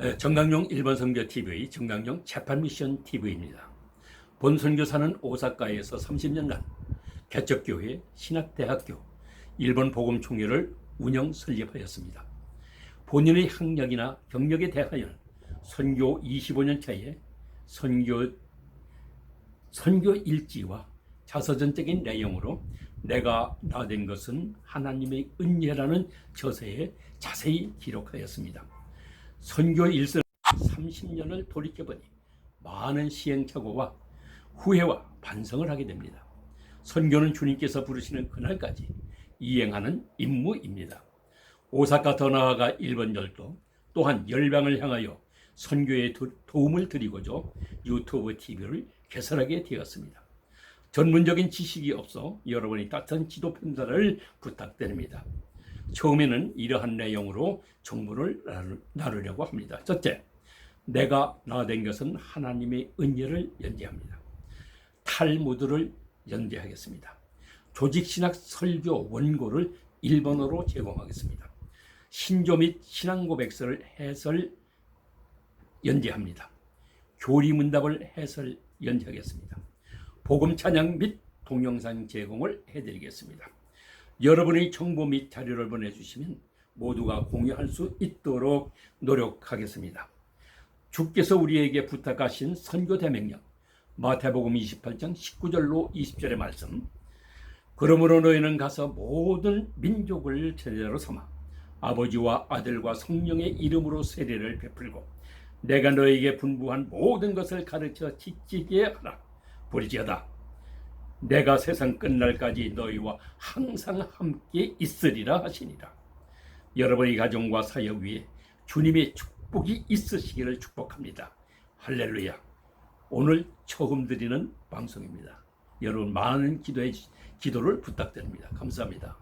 에, 정강용 1번 선교 TV, 정강용 재판 미션 TV입니다. 본 선교사는 오사카에서 30년간 개척교회, 신학대학교, 일본 복음총회를 운영 설립하였습니다. 본인의 학력이나 경력에 대하여는 선교 25년 차에 선교 선교 일지와 자서전적인 내용으로 내가 나 된 것은 하나님의 은혜라는 저서에 자세히 기록하였습니다. 선교 일생 30년을 돌이켜보니 많은 시행착오와 후회와 반성을 하게 됩니다. 선교는 주님께서 부르시는 그날까지 이행하는 임무입니다. 오사카 더 나아가 일본 열도 또한 열방을 향하여 선교에 도- 도움을 드리고자 유튜브 TV를 개설하게 되었습니다. 전문적인 지식이 없어 여러분이 따뜻한 지도 편사를 부탁드립니다. 처음에는 이러한 내용으로 정보를 나누- 나누려고 합니다. 첫째, 내가 나된 것은 하나님의 은혜를 연재합니다. 탈무드를 연재하겠습니다. 조직신학 설교 원고를 일본어로 제공하겠습니다. 신조 및 신앙고백서를 해설 연재합니다. 교리문답을 해설 연재하겠습니다. 복음 찬양 및 동영상 제공을 해드리겠습니다. 여러분의 정보 및 자료를 보내주시면 모두가 공유할 수 있도록 노력하겠습니다. 주께서 우리에게 부탁하신 선교 대명령 마태복음 28장 19절로 20절의 말씀. 그러므로 너희는 가서 모든 민족을 제자로 삼아 아버지와 아들과 성령의 이름으로 세례를 베풀고 내가 너에게 분부한 모든 것을 가르쳐 지키게 하라. 부르지어다 내가 세상 끝날까지 너희와 항상 함께 있으리라 하시니라. 여러분의 가정과 사역 위에 주님의 축복이 있으시기를 축복합니다. 할렐루야. 오늘 처음 드리는 방송입니다. 여러분 많은 기도해 주- 기도를 부탁드립니다. 감사합니다